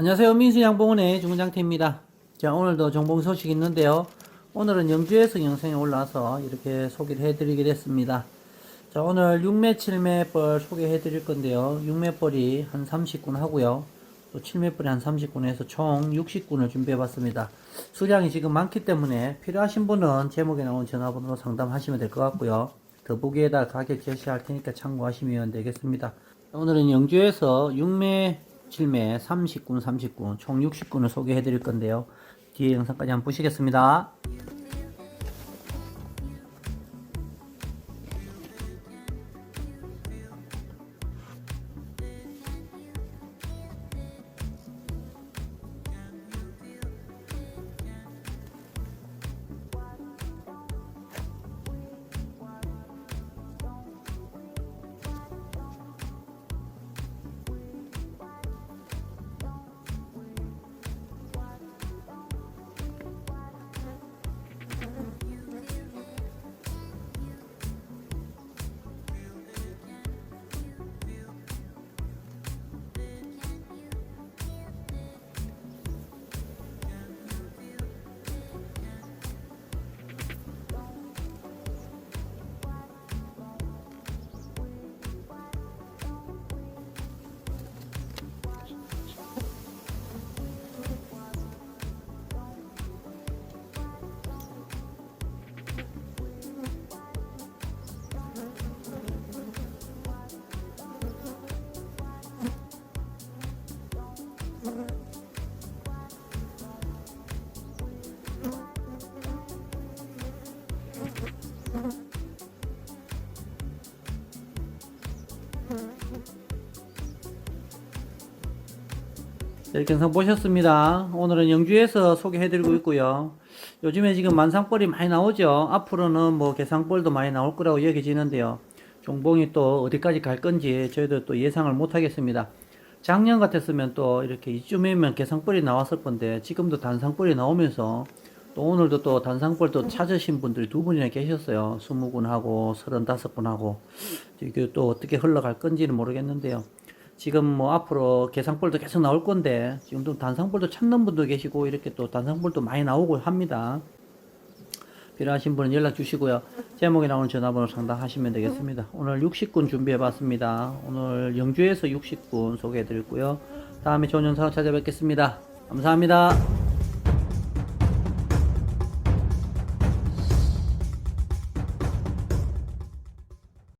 안녕하세요. 민수양봉원의 중장태입니다. 자, 오늘도 정봉 소식 있는데요. 오늘은 영주에서 영상이 올라와서 이렇게 소개를 해드리게 됐습니다. 자, 오늘 6매, 7매 뻘 소개해 드릴 건데요. 6매 뻘이 한 30군 하고요. 또 7매 뻘이 한 30군 해서 총 60군을 준비해 봤습니다. 수량이 지금 많기 때문에 필요하신 분은 제목에 나온 전화번호로 상담하시면 될 것 같고요. 더보기에다 가격 제시할 테니까 참고하시면 되겠습니다. 오늘은 영주에서 6매, 7매, 30군, 30군, 총 60군을 소개해 드릴 건데요. 뒤에 영상까지 한번 보시겠습니다. 이렇게 영상 보셨습니다. 오늘은 영주에서 소개해드리고 있고요. 요즘에 지금 만상벌이 많이 나오죠. 앞으로는 뭐 개상벌도 많이 나올 거라고 여겨지는데요. 종봉이 또 어디까지 갈 건지 저희도 또 예상을 못 하겠습니다. 작년 같았으면 또 이렇게 이쯤이면 개상벌이 나왔을 건데 지금도 단상벌이 나오면서 또 오늘도 또 단상벌도 찾으신 분들이 두 분이나 계셨어요. 20군하고 35군하고 이게 또 어떻게 흘러갈 건지는 모르겠는데요. 지금 뭐 앞으로 개상벌도 계속 나올 건데 지금도 단상벌도 찾는 분도 계시고 이렇게 또 단상벌도 많이 나오고 합니다. 필요하신 분은 연락 주시고요. 제목에 나오는 전화번호 상담하시면 되겠습니다. 오늘 60군 준비해 봤습니다. 오늘 영주에서 60군 소개해 드렸고요. 다음에 좋은 영상으로 찾아뵙겠습니다. 감사합니다.